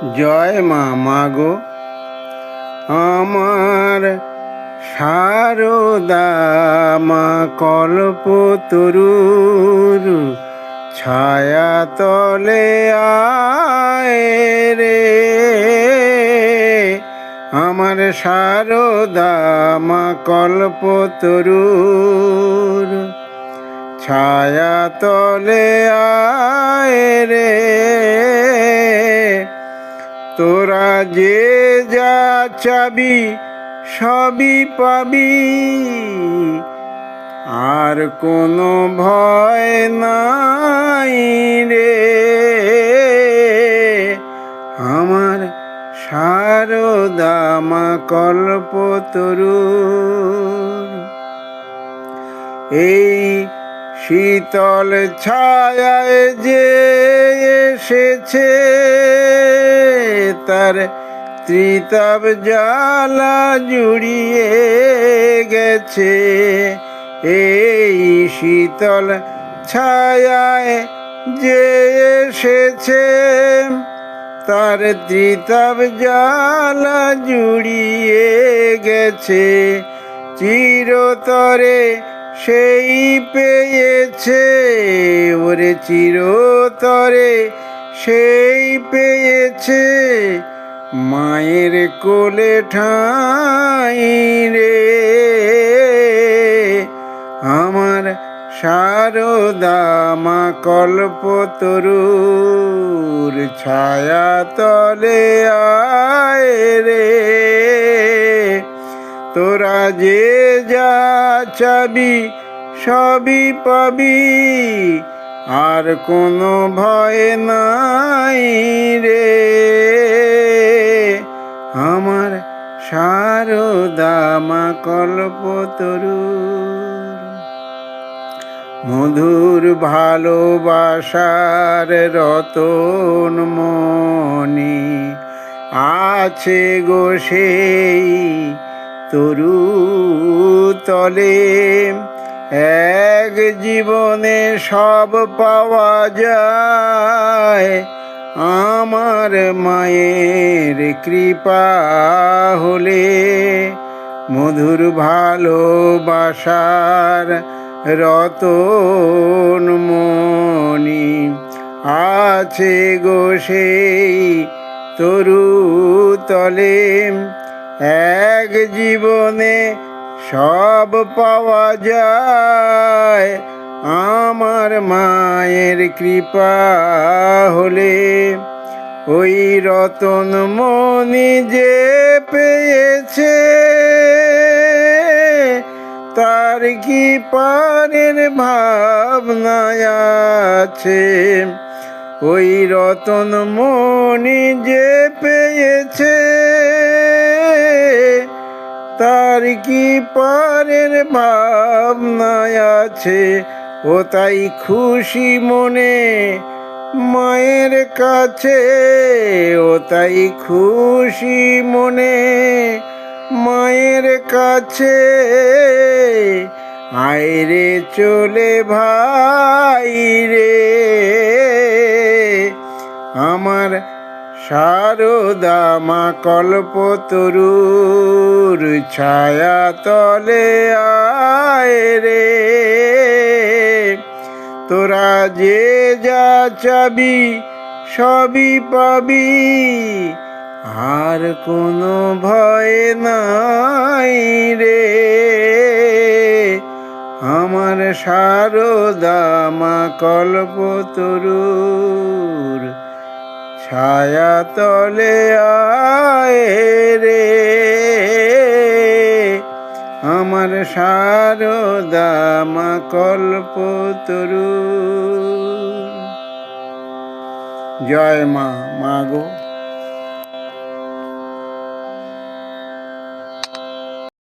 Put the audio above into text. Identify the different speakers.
Speaker 1: জয় মা মাগো আমার সারদা মা কল্প তরুর ছায়া তলে আয় রে। আমার সারদা মা কল্প তরুর ছায়া তলে আয় রে। তোরা যে যা চাবি সবই পাবি। আর কোনো ভয় নাই রে। আমার সারদামা কল্প তরুর এই শীতল ছায়ায় যে এসেছে তার ত্রিতাব জ্বালা জুড়িয়ে গেছে। এই শীতল ছায়ায় যে এসেছে, তার ত্রিতাব জ্বালা জুড়িয়ে গেছে। চিরতরে সেই পেয়েছে, ওরে চিরতরে সেই পেয়েছে মায়ের কোলে ঠাই রে। আমার সারদা মা কল্প তরুর ছায়া তলে আয় রে। তোরা যে যা চাবি সবই পাবি আর কোনো ভয় নাই রে। আমার সারদামা কল্প তরুর মধুর ভালোবাসার রতন মনি আছে গো সেই তরু তলে। এক জীবনে সব পাওয়া যায়। আমার মায়ের কৃপা হলে মধুর ভালোবাসার রতন মনি আছে গো সেই তরু তলে এক জীবনে সব পাওয়া যায়। আমার মায়ের কৃপা হলে ওই রতন মনি যে পেয়েছে, তার কি পারের ভাবনায় আছে? ওই রতন মনি যে পেয়েছে তার কি পারের ভাবনায় আছে? ও তাই খুশি মনে মায়ের কাছে। ও তাই খুশি মনে মায়ের কাছে। আয়রে চলে ভাই রে, আমার সারদা মা কল্প তরুর ছায়া তলে আয় রে। তোরা যে যা চাবি সবই পাবি, আর কোনো ভয় নাই রে। আমার সারদা মা কল্প তরুর ছায়া তলে রে। আমার সারদা মা কল্প তরু। জয় মা মাগো